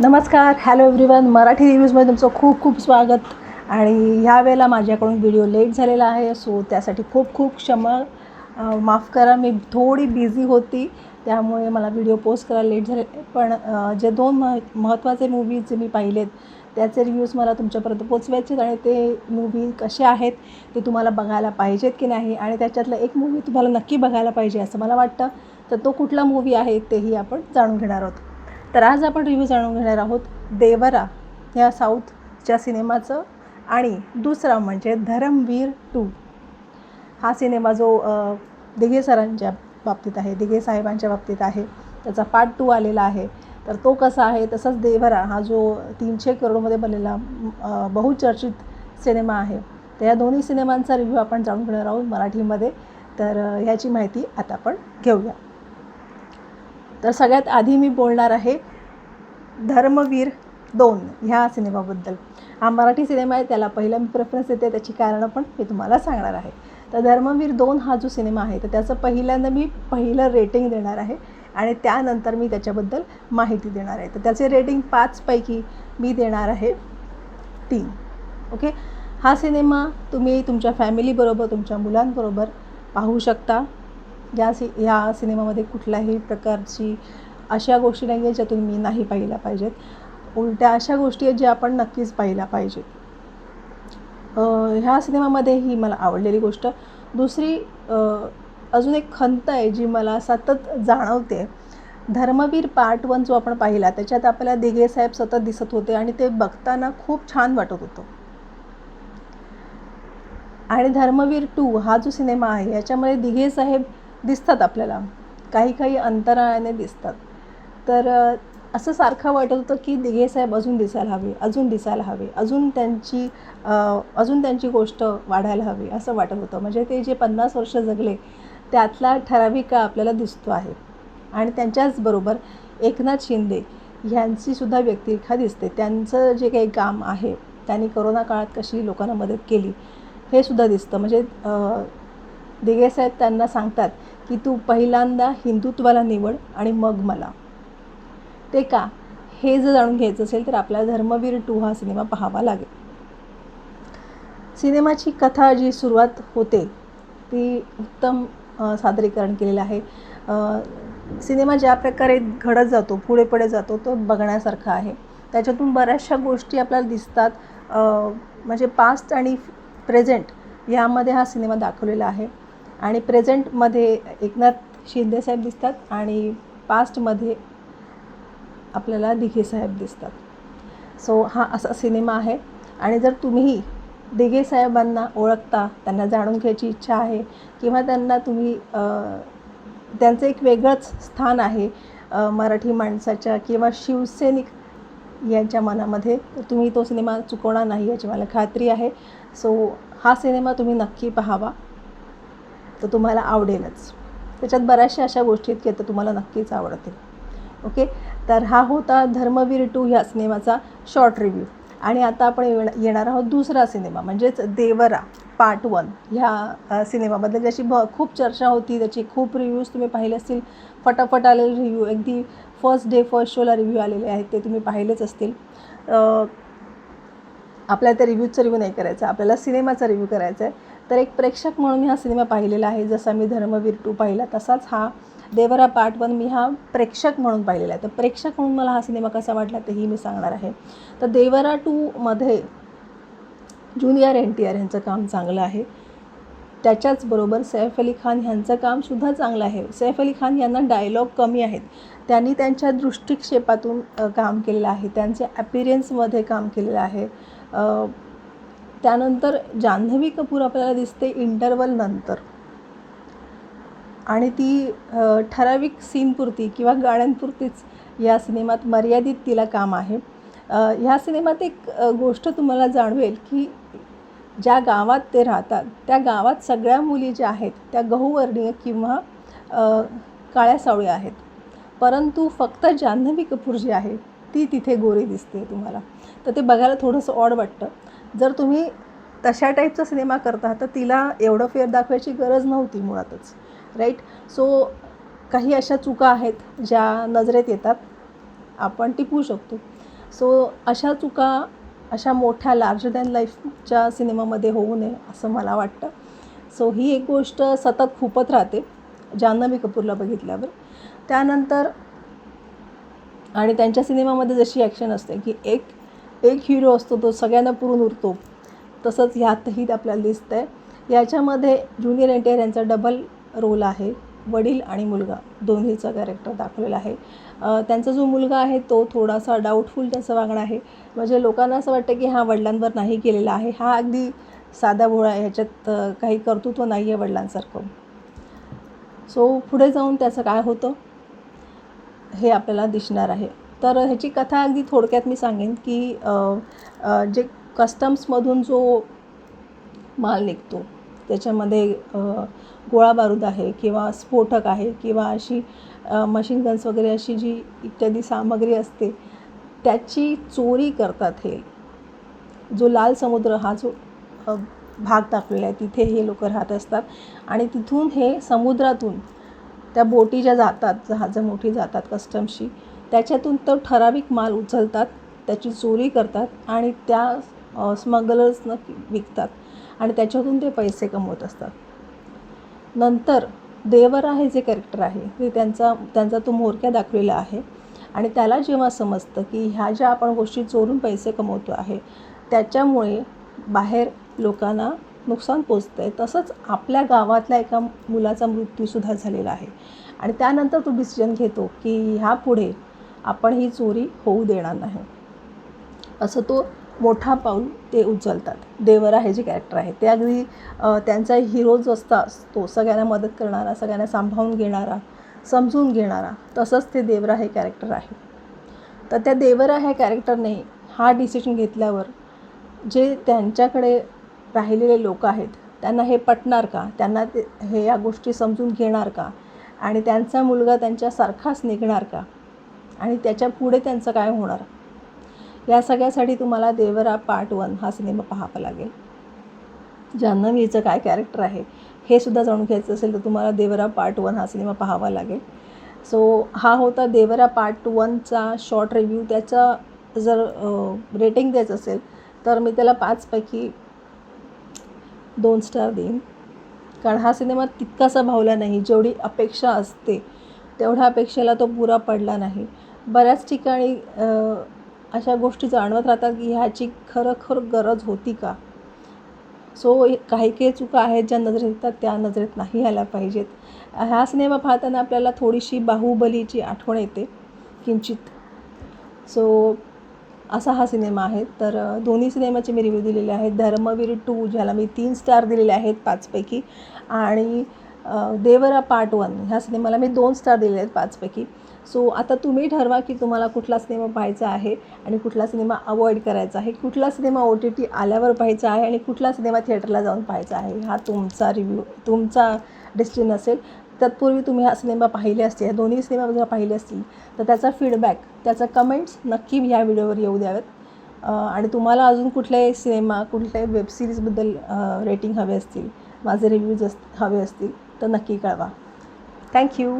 नमस्कार hello everyone Marathi रिव्ह्यूजमध्ये तुमचं खूप खूप स्वागत. आणि ह्या वेळेला माझ्याकडून व्हिडिओ लेट झालेला आहे सो त्यासाठी खूप खूप क्षमा. माफ करा मी थोडी बिझी होती त्यामुळे मला व्हिडिओ पोस्ट करायला लेट झाले. पण जे दोन मह महत्त्वाचे मूवीज जे मी पाहिलेत त्याचे रिव्ह्यूज मला तुमच्यापर्यंत पोचवायचे आहेत आणि ते मूवी कसे आहेत ते तुम्हाला बघायला पाहिजेत की नाही? आणि त्याच्यातलं एक मूवी तुम्हाला नक्की बघायला पाहिजे असं मला वाटतं. तर तो कुठला मूवी आहे तेही आपण जाणून घेणार आहोत. तर आज आपण रिव्ह्यू जाणून घेणार आहोत देवरा या साऊथच्या सिनेमाचं आणि दुसरा म्हणजे धरमवीर टू हा सिनेमा जो दिघे सरांच्या बाबतीत आहे दिघे साहेबांच्या बाबतीत आहे त्याचा पार्ट टू आलेला आहे. तर तो कसा आहे? तसंच देवरा हा जो तीनशे करोडमध्ये बनलेला बहुचर्चित सिनेमा आहे. तर या दोन्ही सिनेमांचा रिव्ह्यू आपण जाणून घेणार आहोत मराठीमध्ये. तर ह्याची माहिती आता आपण घेऊया. तर सगळ्यात आधी मी बोलणार आहे धर्मवीर दोन ह्या सिनेमाबद्दल. हा मराठी सिनेमा आहे त्याला पहिला मी प्रेफरन्स देते त्याची कारणं पण मी तुम्हाला सांगणार आहे. तर धर्मवीर दोन हा जो सिनेमा आहे तर त्याचं पहिल्यांदा मी पहिलं रेटिंग देणार आहे आणि त्यानंतर मी त्याच्याबद्दल माहिती देणार आहे. तर त्याचे रेटिंग पाचपैकी मी देणार आहे तीन. ओके? हा सिनेमा तुम्ही तुमच्या फॅमिलीबरोबर तुमच्या मुलांबरोबर पाहू शकता. या सि या सिनेमामध्ये कुठल्याही प्रकारची अशा गोष्टी नाही आहेत ज्यातून मी नाही पाहिल्या पाहिजेत. उलट्या अशा गोष्टी आहेत ज्या आपण नक्कीच पाहिल्या पाहिजेत. ह्या सिनेमामध्ये ही मला आवडलेली गोष्ट. दुसरी अजून एक खंत आहे जी मला सतत जाणवते. धर्मवीर पार्ट वन जो आपण पाहिला त्याच्यात आपल्याला दिघे साहेब सतत दिसत होते आणि ते बघताना खूप छान वाटत होतं. आणि धर्मवीर टू हा जो सिनेमा आहे याच्यामध्ये दिघे साहेब दिसतात आपल्याला. काही काही अंतराळाने दिसतात. तर असं सारखं वाटत होतं की दिघे साहेब अजून दिसायला हवे अजून दिसायला हवे अजून त्यांची अजून त्यांची गोष्ट वाढायला हवी असं वाटत होतं. म्हणजे ते जे पन्नास वर्ष जगले त्यातला ठराविक काळ आपल्याला दिसतो आहे. आणि त्यांच्याचबरोबर एकनाथ शिंदे ह्यांचीसुद्धा व्यक्तिरेखा दिसते. त्यांचं जे काही काम आहे त्यांनी करोना काळात कशी लोकांना मदत केली हे सुद्धा दिसतं. म्हणजे अ, त्यांना सांगतात की तू पहिल्यांदा हिंदुत्वाला निवड आणि मग मला. ते का? हे जर जाणून घ्यायचं असेल तर आपल्याला धर्मवीर टू हा सिनेमा पाहावा लागेल. सिनेमाची कथा जी सुरुवात होते ती उत्तम सादरीकरण केलेलं आहे. सिनेमा ज्या प्रकारे घडत जातो पुढे पुढे जातो तो बघण्यासारखा आहे. त्याच्यातून बऱ्याचशा गोष्टी आपल्याला दिसतात. म्हणजे पास्ट आणि प्रेझेंट यामध्ये हा सिनेमा दाखवलेला आहे. आणि प्रेझेंटमध्ये एकनाथ शिंदेसाहेब दिसतात आणि पास्टमध्ये आपल्याला दिघे साहेब दिसतात. सो हा असा सिनेमा आहे. आणि जर तुम्ही दिघे साहेबांना ओळखता त्यांना जाणून घ्यायची इच्छा आहे किंवा त्यांना तुम्ही त्यांचं एक वेगळंच स्थान आहे मराठी माणसाच्या किंवा शिवसैनिक यांच्या मनामध्ये तर तुम्ही तो सिनेमा चुकवणार नाही याची मला खात्री आहे. सो हा सिनेमा तुम्ही नक्की पाहावा. तर तुम्हाला आवडेलच. त्याच्यात बऱ्याचशा अशा गोष्टी आहेत की आता तुम्हाला नक्कीच आवडतील. ओके तर हा होता धर्मवीर टू ह्या सिनेमाचा शॉर्ट रिव्ह्यू आणि आता आपण येणार आहोत दुसरा सिनेमा म्हणजेच देवरा पार्ट वन ह्या सिनेमाबद्दल. ज्याची ब खूप चर्चा होती त्याची खूप रिव्ह्यूज तुम्ही पाहिले असतील. फटाफट आलेले रिव्ह्यू अगदी फर्स्ट डे फर्स्ट शोला रिव्ह्यू आलेले आहेत ते तुम्ही पाहिलेच असतील. आपल्या त्या रिव्ह्यूचा रिव्ह्यू नाही करायचा आपल्याला सिनेमाचा रिव्ह्यू करायचा आहे. तर एक प्रेक्षक म्हणून मी हा सिनेमा पाहिलेला आहे जसा मी धर्मवीर टू पाहिला तसाच हा देवरा पार्ट वन मी हा प्रेक्षक म्हणून पाहिलेला आहे. तर प्रेक्षक म्हणून मला हा सिनेमा कसा वाटला तेही मी सांगणार आहे. तर देवरा टूमध्ये ज्युनियर एन टी आर यांचं काम चांगलं आहे. त्याच्याचबरोबर सैफ अली खान ह्यांचं कामसुद्धा चांगलं आहे. सैफ अली खान यांना डायलॉग कमी आहेत. त्यांनी त्यांच्या दृष्टिक्षेपातून काम केलेलं आहे. त्यांचे ॲपिरियन्समध्ये काम केलेलं आहे. त्यानंतर जान्हवी कपूर आपल्याला दिसते इंटरवल नंतर. आणि ती ठराविक सीनपुरती किंवा गाण्यांपुरतीच या सिनेमात मर्यादित तिला काम आहे. ह्या सिनेमात एक गोष्ट तुम्हाला जाणवेल की ज्या गावात ते राहतात त्या गावात सगळ्या मुली ज्या आहेत त्या गहूवर्णीय किंवा काळ्या सावळ्या आहेत. परंतु फक्त जान्हवी कपूर जी आहे ती तिथे गोरी दिसते तुम्हाला. तर ते बघायला थोडंसं ऑड वाटतं. जर तुम्ही तशा टाईपचा सिनेमा करता तर तिला एवढं फेर दाखवायची गरज नव्हती मुळातच राईट सो काही अशा चुका आहेत ज्या नजरेत येतात आपण टिपू शकतो. सो अशा चुका अशा मोठ्या लार्जर दॅन लाईफच्या सिनेमामध्ये होऊ नये असं मला वाटतं. सो ही एक गोष्ट सतत खूपत राहते जान्हवी कपूरला बघितल्यावर. त्यानंतर आणि त्यांच्या सिनेमामध्ये जशी ॲक्शन असते की एक एक हिरो असतो तो सगळ्यांना पुरून उरतो. तसंच ह्यातही आपल्याला दिसतं आहे याच्यामध्ये ज्युनियर एन टी आर यांचा डबल रोल आहे. वडील आणि मुलगा. दोन्हीचा कॅरेक्टर दाखवलेला आहे. त्यांचा जो मुलगा आहे तो थोडासा डाऊटफुल त्याचं वागणं आहे. म्हणजे लोकांना असं वाटतं की हा वडिलांवर नाही केलेला आहे. हा अगदी साधा भोळा ह्याच्यात काही कर्तृत्व नाही आहे वडिलांसारखं. सो पुढे जाऊन त्याचं काय होतं? हे आपल्याला दिसणार आहे. तर ह्याची कथा अगदी थोडक्यात मी सांगेन की जे कस्टम्समधून जो माल निघतो त्याच्यामध्ये गोळा बारूद आहे किंवा स्फोटक आहे किंवा अशी मशीन गन्स वगैरे अशी जी इत्यादी सामग्री असते त्याची चोरी करतात हे. जो लाल समुद्र हा जो भाग दाखवलेला आहे तिथे हे लोक राहत असतात. आणि तिथून हे समुद्रातून त्या बोटी ज्या जातात जहाजं मोठी जातात कस्टम्सची त्याच्यातून तो ठराविक माल उचलतात त्याची चोरी करतात आणि त्या स्मगलर्सनं विकतात आणि त्याच्यातून ते पैसे कमवत असतात. नंतर देवरा हे जे कॅरेक्टर आहे ते त्यांचा त्यांचा तो मोरक्या दाखवलेला आहे आणि त्याला जेव्हा समजतं की ह्या ज्या आपण गोष्टी चोरून पैसे कमवतो आहे त्याच्यामुळे बाहेर लोकांना नुकसान पोचतं आहे तसंच आपल्या गावातल्या एका मुलाचा मृत्यूसुद्धा झालेला आहे. आणि त्यानंतर तो डिसिजन घेतो की ह्यापुढे आपण ही चोरी होऊ देणार नाही. असं तो मोठा पाऊल ते उचलतात. देवरा हे जे कॅरेक्टर आहे ते अगदी त्यांचा हिरो जो असता तो सगळ्यांना मदत करणारा सगळ्यांना सांभाळून घेणारा समजून घेणारा तसंच ते देवरा हे कॅरेक्टर आहे. तर त्या देवरा ह्या कॅरेक्टरने हा डिसिजन घेतल्यावर जे त्यांच्याकडे राहिलेले लोक आहेत. त्यांना हे पटणार का? त्यांना ते हे या गोष्टी समजून घेणार का? आणि त्यांचा मुलगा त्यांच्यासारखाच निघणार का? आणि त्याच्या पुढे त्यांचं काय होणार? या सगळ्यासाठी तुम्हाला देवरा पार्ट वन हा सिनेमा पाहावा लागेल. जान्हवीचं काय कॅरेक्टर आहे हे सुद्धा जाणून घ्यायचं असेल तर तुम्हाला देवरा पार्ट वन हा सिनेमा पाहावा लागेल. सो हा होता देवरा पार्ट वनचा शॉर्ट रिव्ह्यू त्याचा जर रेटिंग द्यायचं असेल तर मी त्याला पाचपैकी दोन स्टार देईन. कारण हा सिनेमा तितकासा भावला नाही जेवढी अपेक्षा असते तेवढ्या अपेक्षेला तो पुरा पडला नाही. बऱ्याच ठिकाणी अशा गोष्टी जाणवत राहतात की ह्याची खरोखर गरज होती का? सो काही काही चुका आहेत ज्या नजरेत येतात त्या नजरेत नाही आल्या पाहिजेत. हा सिनेमा पाहताना आपल्याला थोडीशी बाहुबलीची आठवण येते किंचित. सो असा हा सिनेमा आहे. तर दोन्ही सिनेमाचे मी रिव्ह्यू दिलेले आहेत. धर्मवीर टू ज्याला मी तीन स्टार दिलेले आहेत पाचपैकी. आणि देवरा पार्ट वन ह्या सिनेमाला मी दोन स्टार दिलेले आहेत पाचपैकी. सो आता तुम्ही ठरवा की तुम्हाला कुठला सिनेमा पाहायचा आहे आणि कुठला सिनेमा अवॉइड करायचा आहे. कुठला सिनेमा ओ टी टी आल्यावर पाहायचा आहे आणि कुठला सिनेमा थिएटरला जाऊन पाहायचा आहे हा तुमचा रिव्ह्यू तुमचा डिसिजन असेल. तत्पूर्वी तुम्ही हा सिनेमा पाहिले असतील या दोन्ही सिनेमा जर पाहिले असतील तर त्याचा फीडबॅक त्याचा कमेंट्स नक्की ह्या व्हिडिओवर येऊ द्यावेत. आणि तुम्हाला अजून कुठल्याही सिनेमा कुठल्याही वेबसिरीजबद्दल रेटिंग हवे असतील माझे रिव्ह्यूज अस हवे असतील तर नक्की कळवा. थँक्यू